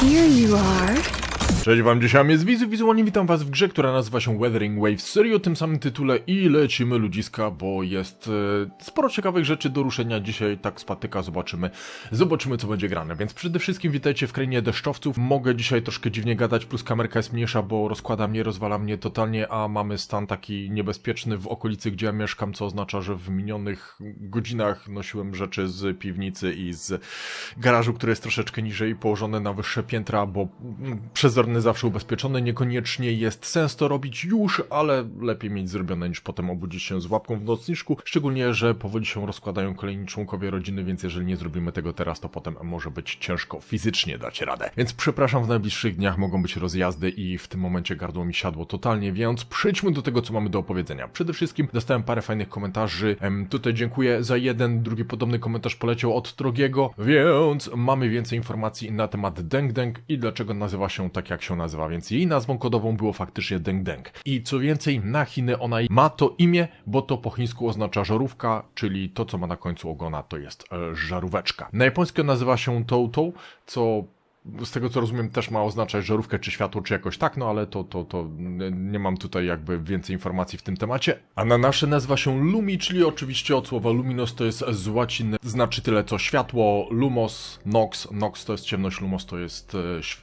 Here you are. Cześć wam, dzisiaj jest Wizu, wizualnie witam was w grze, która nazywa się Weathering Waves, serio o tym samym tytule i lecimy ludziska, bo jest e, sporo ciekawych rzeczy do ruszenia dzisiaj, tak spatyka, zobaczymy, zobaczymy co będzie grane, więc przede wszystkim witajcie w krainie deszczowców, mogę dzisiaj troszkę dziwnie gadać, plus kamerka jest mniejsza, bo rozkłada mnie, rozwala mnie totalnie, a mamy stan taki niebezpieczny w okolicy, gdzie ja mieszkam, co oznacza, że w minionych godzinach nosiłem rzeczy z piwnicy i z garażu, który jest troszeczkę niżej położony na wyższe piętra, bo mm, zawsze ubezpieczony, niekoniecznie jest sens to robić już, ale lepiej mieć zrobione niż potem obudzić się z łapką w nocniczku, szczególnie, że powoli się rozkładają kolejni członkowie rodziny, więc jeżeli nie zrobimy tego teraz, to potem może być ciężko fizycznie dać radę. Więc przepraszam, w najbliższych dniach mogą być rozjazdy i w tym momencie gardło mi siadło totalnie, więc przejdźmy do tego, co mamy do opowiedzenia. Przede wszystkim dostałem parę fajnych komentarzy, tutaj dziękuję za jeden, drugi podobny komentarz poleciał od Trogiego, więc mamy więcej informacji na temat Deng Deng i dlaczego nazywa się tak, jak się nazywa, więc jej nazwą kodową było faktycznie Deng Deng. I co więcej, na Chiny ona ma to imię, bo to po chińsku oznacza żarówka, czyli to, co ma na końcu ogona, to jest e, żaróweczka. Na japońskie nazywa się Toutou, co z tego co rozumiem też ma oznaczać żarówkę czy światło, czy jakoś tak, no ale to, to, to nie- mam tutaj jakby więcej informacji w tym temacie. A na nasze nazywa się Lumi, czyli oczywiście od słowa luminos to jest z łaciny, znaczy tyle co światło, lumos, nox, nox to jest ciemność, lumos to jest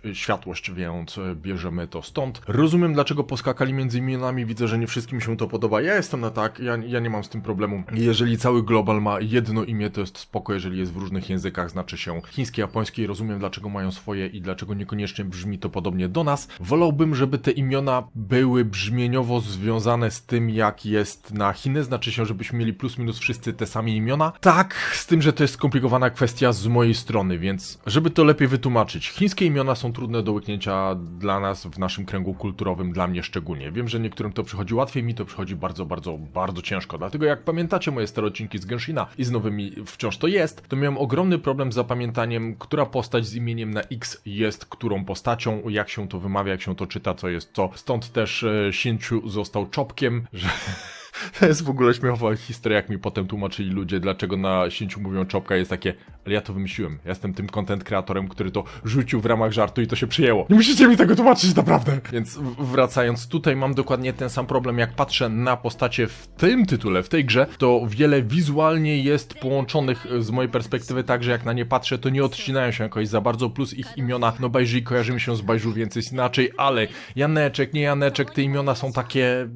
e, światłość, więc e, bierzemy to stąd. Rozumiem dlaczego poskakali między imionami, widzę, że nie wszystkim się to podoba, ja jestem na tak, ja, ja nie mam z tym problemu. Jeżeli cały global ma jedno imię, to jest spoko, jeżeli jest w różnych językach, znaczy się chiński, japoński rozumiem dlaczego mają swoje i dlaczego niekoniecznie brzmi to podobnie do nas. Wolałbym, żeby te imiona były brzmieniowo związane z tym, jak jest na Chiny, znaczy się, żebyśmy mieli plus minus wszyscy te same imiona. Tak, z tym, że to jest skomplikowana kwestia z mojej strony, więc żeby to lepiej wytłumaczyć. Chińskie imiona są trudne do łyknięcia dla nas w naszym kręgu kulturowym, dla mnie szczególnie. Wiem, że niektórym to przychodzi łatwiej, mi to przychodzi bardzo, bardzo, bardzo ciężko. Dlatego jak pamiętacie moje stare odcinki z Genshina i z nowymi wciąż to jest, to miałem ogromny problem z zapamiętaniem, która postać z imieniem na X jest którą postacią, jak się to wymawia, jak się to czyta, co jest co. Stąd też e, Sinciu został czopkiem, że... To jest w ogóle śmiechowa historia, jak mi potem tłumaczyli ludzie, dlaczego na Sinciu mówią czopka, jest takie, ale ja to wymyśliłem. Ja jestem tym content kreatorem, który to rzucił w ramach żartu i to się przyjęło. Nie musicie mi tego tłumaczyć, naprawdę. Więc wracając, tutaj mam dokładnie ten sam problem, jak patrzę na postacie w tym tytule, w tej grze, to wiele wizualnie jest połączonych e, z mojej perspektywy tak, że jak na nie patrzę, to nie odcinają się jakoś za bardzo, plus ich imiona, no Bajży kojarzy mi się z Bajżu, więc jest inaczej, ale Janeczek, nie Janeczek, te imiona są takie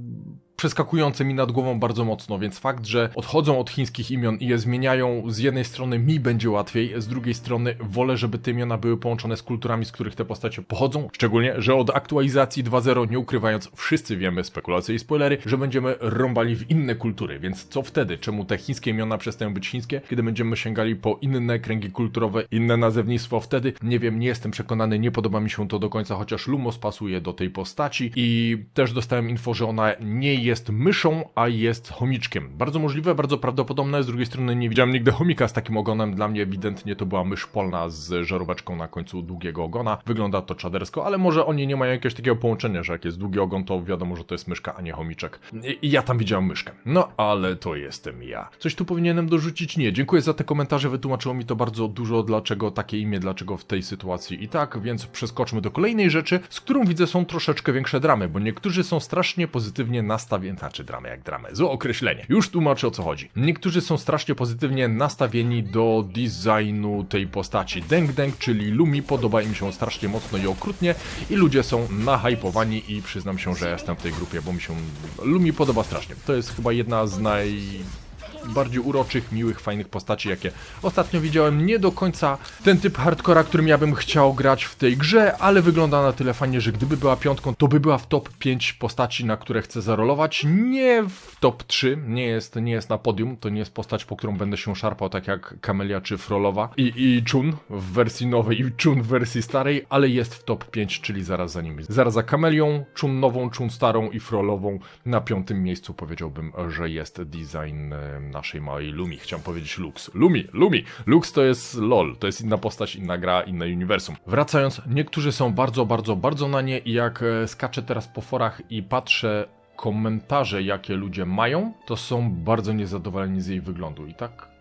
przeskakujące mi nad głową bardzo mocno, więc fakt, że odchodzą od chińskich imion i je zmieniają, z jednej strony mi będzie łatwiej, z drugiej strony wolę, żeby te imiona były połączone z kulturami, z których te postacie pochodzą. Szczególnie, że od aktualizacji 2.0, nie ukrywając, wszyscy wiemy, spekulacje i spoilery, że będziemy rąbali w inne kultury, więc co wtedy? Czemu te chińskie imiona przestają być chińskie, kiedy będziemy sięgali po inne kręgi kulturowe, inne nazewnictwo wtedy? Nie wiem, nie jestem przekonany, nie podoba mi się to do końca, chociaż Lumos pasuje do tej postaci i też dostałem info, że ona nie jest myszą, a jest chomiczkiem. Bardzo możliwe, bardzo prawdopodobne, z drugiej strony nie widziałem nigdy chomika z takim ogonem, dla mnie ewidentnie to była mysz polna z żaróweczką na końcu długiego ogona. Wygląda to czadersko, ale może oni nie mają jakiegoś takiego połączenia, że jak jest długi ogon, to wiadomo, że to jest myszka, a nie chomiczek. I ja tam widziałem myszkę. No, ale to jestem ja. Coś tu powinienem dorzucić? Nie. Dziękuję za te komentarze, wytłumaczyło mi to bardzo dużo, dlaczego takie imię, dlaczego w tej sytuacji i tak, więc przeskoczmy do kolejnej rzeczy, z którą widzę są troszeczkę większe dramy, bo niektórzy są strasznie pozytywnie nastawieni, znaczy dramy jak dramy, złe określenie. Już tłumaczę o co chodzi. Niektórzy są strasznie pozytywnie nastawieni do designu tej postaci. Deng Deng, czyli Lumi, podoba im się strasznie mocno i okrutnie i ludzie są nahypowani i przyznam się, że jestem w tej grupie, bo mi się Lumi podoba strasznie. To jest chyba jedna z naj bardziej uroczych, miłych, fajnych postaci, jakie ostatnio widziałem. Nie do końca ten typ hardcora, którym ja bym chciał grać w tej grze, ale wygląda na tyle fajnie, że gdyby była piątką, to by była w top 5 postaci, na które chcę zarolować. Nie w top 3, nie jest, nie jest na podium, to nie jest postać, po którą będę się szarpał, tak jak Kamelia czy Frolowa i, i Chun w wersji nowej i Chun w wersji starej, ale jest w top 5, czyli zaraz za nimi. Zaraz za Kamelią, Chun nową, Chun starą i Frolową na piątym miejscu powiedziałbym, że jest design naszej małej Lumi. Chciałem powiedzieć Lux. Lumi, Lumi. Lux to jest LOL, to jest inna postać, inna gra, inne uniwersum. Wracając, niektórzy są bardzo, bardzo, bardzo na nie i jak e, skaczę teraz po forach i patrzę komentarze, jakie ludzie mają, to są bardzo niezadowoleni z jej wyglądu. I tak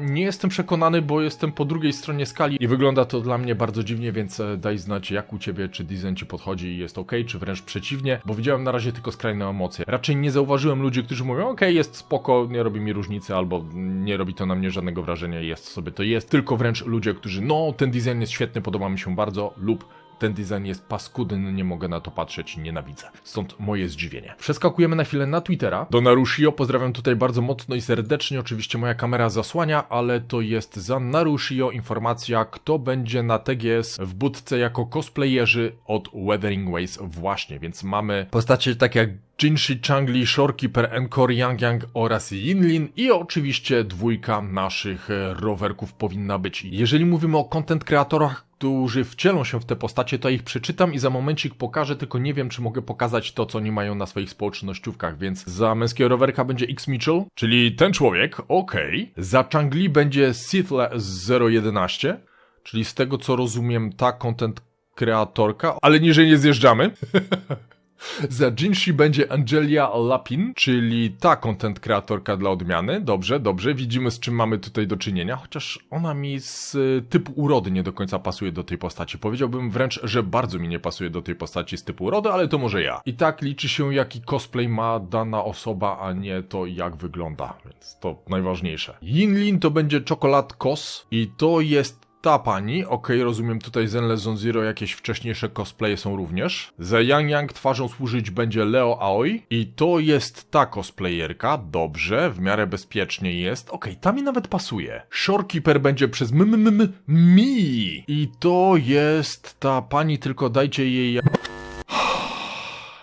nie jestem przekonany, bo jestem po drugiej stronie skali i wygląda to dla mnie bardzo dziwnie, więc e, daj znać jak u ciebie, czy design ci podchodzi i jest ok, czy wręcz przeciwnie, bo widziałem na razie tylko skrajne emocje. Raczej nie zauważyłem ludzi, którzy mówią, ok, jest spoko, nie robi mi różnicy, albo nie robi to na mnie żadnego wrażenia, jest sobie to jest, tylko wręcz ludzie, którzy, no, ten design jest świetny, podoba mi się bardzo, lub ten design jest paskudny, nie mogę na to patrzeć i nienawidzę. Stąd moje zdziwienie. Przeskakujemy na chwilę na Twittera. Do Narushio pozdrawiam tutaj bardzo mocno i serdecznie. Oczywiście moja kamera zasłania, ale to jest za Narushio informacja, kto będzie na TGS w budce jako cosplayerzy od Weathering Ways właśnie, więc mamy postacie takie jak Jinshi Changli, Shorekeeper, Encore, Yang Yang oraz Yinlin i oczywiście dwójka naszych rowerków powinna być. Jeżeli mówimy o content kreatorach, którzy wcielą się w te postacie, to ich przeczytam i za momencik pokażę, tylko nie wiem, czy mogę pokazać to, co oni mają na swoich społecznościówkach, więc za męskiego rowerka będzie X Mitchell, czyli ten człowiek, okej. Za Changli będzie Sithle 011, czyli z tego, co rozumiem, ta content kreatorka, ale niżej nie zjeżdżamy. Za Jinshi będzie Angelia Lapin, czyli ta content kreatorka dla odmiany. Dobrze, dobrze, widzimy z czym mamy tutaj do czynienia, chociaż ona mi z y, typu urody nie do końca pasuje do tej postaci. Powiedziałbym wręcz, że bardzo mi nie pasuje do tej postaci z typu urody, ale to może ja. I tak liczy się jaki cosplay ma dana osoba, a nie to jak wygląda, więc to najważniejsze. Yinlin to będzie Chocolate Kos i to jest ta pani, okej, rozumiem tutaj Zenle Zero, jakieś wcześniejsze cosplaye są również. Za Yang Yang twarzą służyć będzie Leo Aoi i to jest ta cosplayerka, dobrze, w miarę bezpiecznie jest. Okej, ta mi nawet pasuje. Shorekeeper będzie przez m, m, m, mi i to jest ta pani, tylko dajcie jej...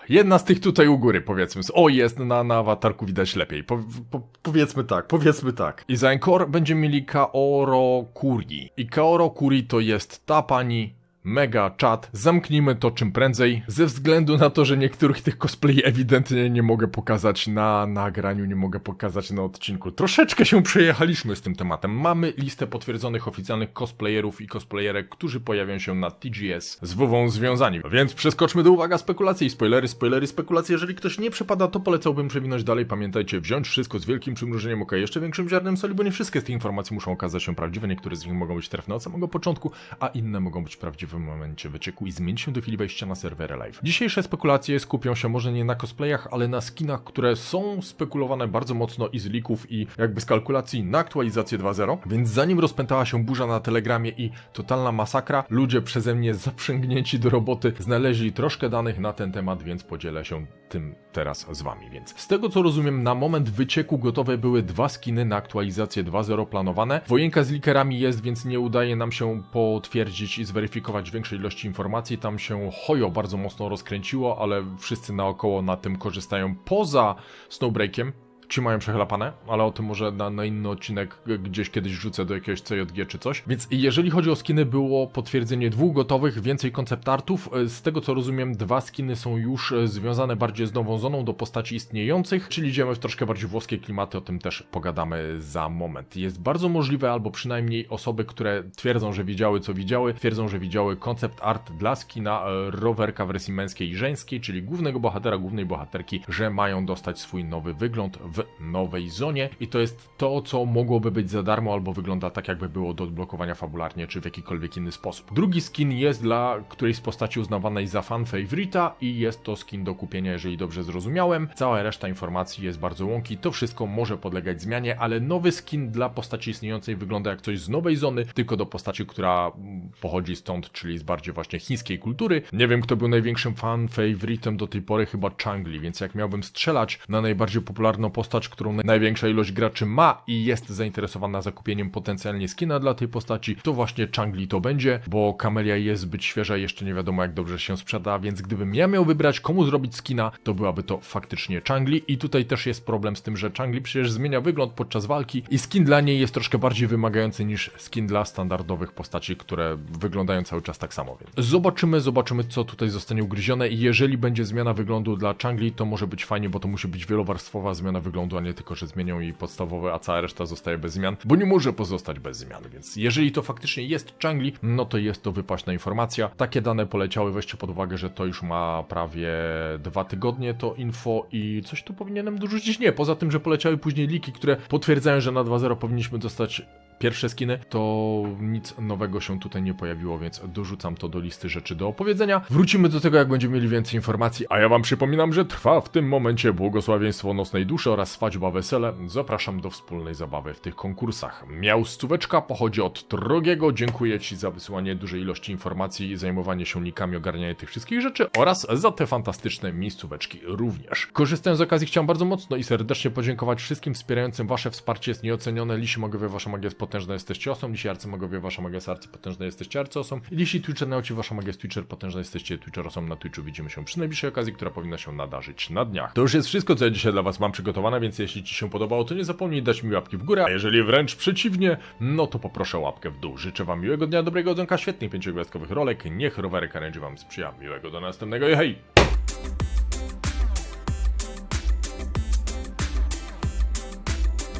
Jedna z tych tutaj u góry, powiedzmy. O, jest, na, na awatarku widać lepiej. Po, po, powiedzmy tak, powiedzmy tak. I za Encore będziemy mieli Kaoro Kuri. I Kaoro Kuri to jest ta pani, mega czat. Zamknijmy to czym prędzej, ze względu na to, że niektórych tych cosplay ewidentnie nie mogę pokazać na nagraniu, nie mogę pokazać na odcinku. Troszeczkę się przejechaliśmy z tym tematem. Mamy listę potwierdzonych oficjalnych cosplayerów i cosplayerek, którzy pojawią się na TGS z WoWą związani. Więc przeskoczmy do uwaga spekulacji. Spoilery, spoilery, spekulacje. Jeżeli ktoś nie przepada, to polecałbym przewinąć dalej. Pamiętajcie, wziąć wszystko z wielkim przymrużeniem oka, jeszcze większym ziarnem soli, bo nie wszystkie z tych informacji muszą okazać się prawdziwe. Niektóre z nich mogą być trafne od samego początku, a inne mogą być prawdziwe w momencie wycieku i zmienić do chwili wejścia na serwery live. Dzisiejsze spekulacje skupią się może nie na cosplayach, ale na skinach, które są spekulowane bardzo mocno i z leaków i jakby z kalkulacji na aktualizację 2.0, więc zanim rozpętała się burza na Telegramie i totalna masakra, ludzie przeze mnie zaprzęgnięci do roboty znaleźli troszkę danych na ten temat, więc podzielę się tym teraz z wami. Więc z tego co rozumiem, na moment wycieku gotowe były dwa skiny na aktualizację 2.0 planowane. Wojenka z likerami jest, więc nie udaje nam się potwierdzić i zweryfikować większej ilości informacji. Tam się hojo bardzo mocno rozkręciło, ale wszyscy naokoło na tym korzystają poza Snowbreakiem. Ci mają przechlapane, ale o tym może na, na inny odcinek gdzieś kiedyś rzucę do jakiegoś CJG czy coś. Więc jeżeli chodzi o skiny, było potwierdzenie dwóch gotowych, więcej koncept artów. Z tego co rozumiem, dwa skiny są już e, związane bardziej z nową zoną do postaci istniejących, czyli idziemy w troszkę bardziej włoskie klimaty, o tym też pogadamy za moment. Jest bardzo możliwe, albo przynajmniej osoby, które twierdzą, że widziały co widziały, twierdzą, że widziały koncept art dla skina e, rowerka w wersji męskiej i żeńskiej, czyli głównego bohatera, głównej bohaterki, że mają dostać swój nowy wygląd w nowej zonie i to jest to, co mogłoby być za darmo albo wygląda tak, jakby było do odblokowania fabularnie czy w jakikolwiek inny sposób. Drugi skin jest dla którejś z postaci uznawanej za fan favorita i jest to skin do kupienia, jeżeli dobrze zrozumiałem. Cała reszta informacji jest bardzo łąki, to wszystko może podlegać zmianie, ale nowy skin dla postaci istniejącej wygląda jak coś z nowej zony, tylko do postaci, która pochodzi stąd, czyli z bardziej właśnie chińskiej kultury. Nie wiem, kto był największym fan favoritem do tej pory, chyba Changli, więc jak miałbym strzelać na najbardziej popularną postać, którą największa ilość graczy ma i jest zainteresowana zakupieniem potencjalnie skina dla tej postaci, to właśnie Changli to będzie, bo Kamelia jest zbyt świeża jeszcze nie wiadomo jak dobrze się sprzeda, więc gdybym ja miał wybrać komu zrobić skina, to byłaby to faktycznie Changli i tutaj też jest problem z tym, że Changli przecież zmienia wygląd podczas walki i skin dla niej jest troszkę bardziej wymagający niż skin dla standardowych postaci, które wyglądają cały czas tak samo. Więc zobaczymy, zobaczymy co tutaj zostanie ugryzione i jeżeli będzie zmiana wyglądu dla Changli, to może być fajnie, bo to musi być wielowarstwowa zmiana wyglądu wyglądu, a nie tylko, że zmienią jej podstawowe, a cała reszta zostaje bez zmian, bo nie może pozostać bez zmian, więc jeżeli to faktycznie jest Changli, no to jest to wypaśna informacja. Takie dane poleciały, weźcie pod uwagę, że to już ma prawie dwa tygodnie to info i coś tu powinienem dorzucić? Nie, poza tym, że poleciały później liki, które potwierdzają, że na 2.0 powinniśmy dostać pierwsze skiny, to nic nowego się tutaj nie pojawiło, więc dorzucam to do listy rzeczy do opowiedzenia. Wrócimy do tego, jak będziemy mieli więcej informacji, a ja wam przypominam, że trwa w tym momencie błogosławieństwo nocnej duszy oraz swadźba wesele. Zapraszam do wspólnej zabawy w tych konkursach. Miał stóweczka, pochodzi od Drogiego. Dziękuję ci za wysyłanie dużej ilości informacji i zajmowanie się likami, ogarnianie tych wszystkich rzeczy oraz za te fantastyczne miejscóweczki również. Korzystając z okazji, chciałem bardzo mocno i serdecznie podziękować wszystkim wspierającym. Wasze wsparcie jest nieocenione. Lisi Mogowie, wasza magia jest potężna, jesteście osą. Lisi Arcymogowie, wasza magia jest arcypotężna, jesteście arcyosą. I Lisi Twitcher nauci, wasza magia jest Twitcher, potężna, jesteście Twitcher osą. Na Twitchu widzimy się przy najbliższej okazji, która powinna się nadarzyć na dniach. To już jest wszystko, co ja dzisiaj dla was mam przygotowane, więc jeśli ci się podobało, to nie zapomnij dać mi łapki w górę, a jeżeli wręcz przeciwnie, no to poproszę łapkę w dół. Życzę wam miłego dnia, dobrego odzonka, świetnych pięciogwiazdkowych rolek. Niech rowery Karenji wam sprzyja. Miłego do następnego i hej!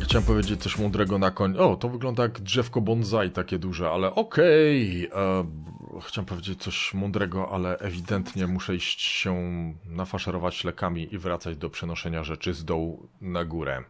Chciałem powiedzieć coś mądrego na koń. O, to wygląda jak drzewko bonsai takie duże, ale okej. e, Chciałem powiedzieć coś mądrego, ale ewidentnie muszę iść się nafaszerować lekami i wracać do przenoszenia rzeczy z dołu na górę.